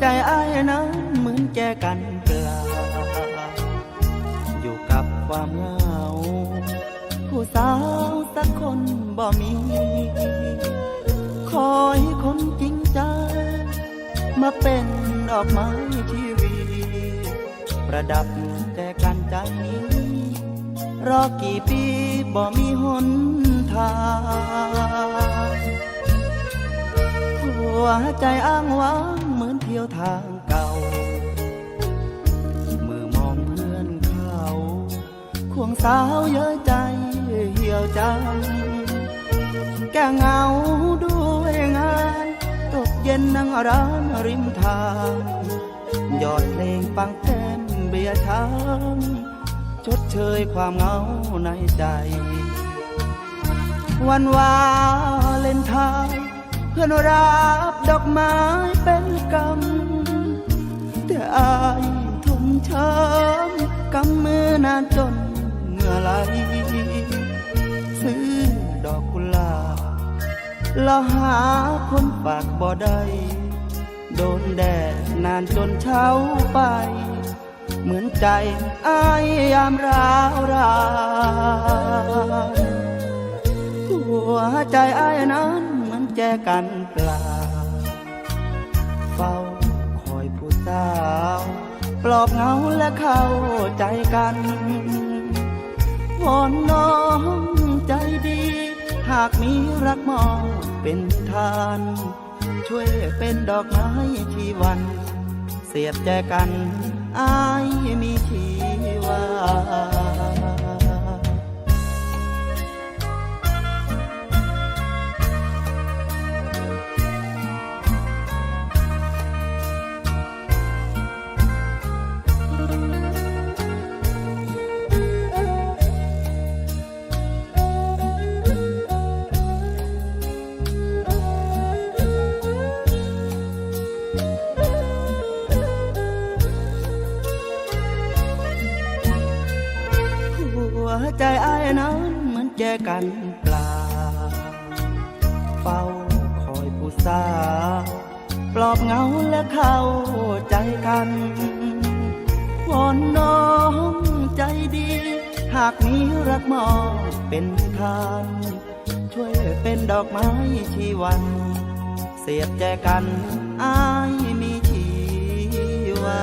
ใจอ้ายนั้นเหมือนแจกันเปล่าอยู่กับความเหงา ผู้สาวสักคนบ่มี คอยคนจริงใจ มาเป็นดอกไม้ชีวีประดับแต่กันใจนี้รอกี่ปีบ่มีหนทางหัวใจอ้างว้าง ที่ยวทางเก่า เมื่อมองเพื่อนเขาควงสาวเยอะใจเหี่ยวจัง แกเหงาด้วยงาน ตกเย็นนั่งร้านริมทางยอดเพลงฟังแก้มเบียร์ช้างชดเชยความเหงาในใจ วันวาเลน นรับดอกไม้เป็นกำแต่อายทุ่มช้ำกำมือนานจนเหงื่อไหลซื้อดอกกุหลาบแล้วหาคนฝากบ่ได้โดนแดดนานจนเช้าไป เหมือนใจอายยามราวรานหัวใจอายนั้น แจกันเปล่า เฝ้าคอยผู้สาว ปลอบเหงาและเข้าใจกันวอนน้องใจดี หากมีรักมองเป็นทาน ช่วยเป็นดอกไม้ชีวัน เสียบแจกันอายมีชีวา แจกันเปล่า เฝ้าคอยผู้สาวปลอบเหงาและเข้าใจกันวอนน้องใจดี หากมีรักมองเป็นทานช่วยเป็นดอกไม้ชีวัน เสียบแจกันอายมีชีวา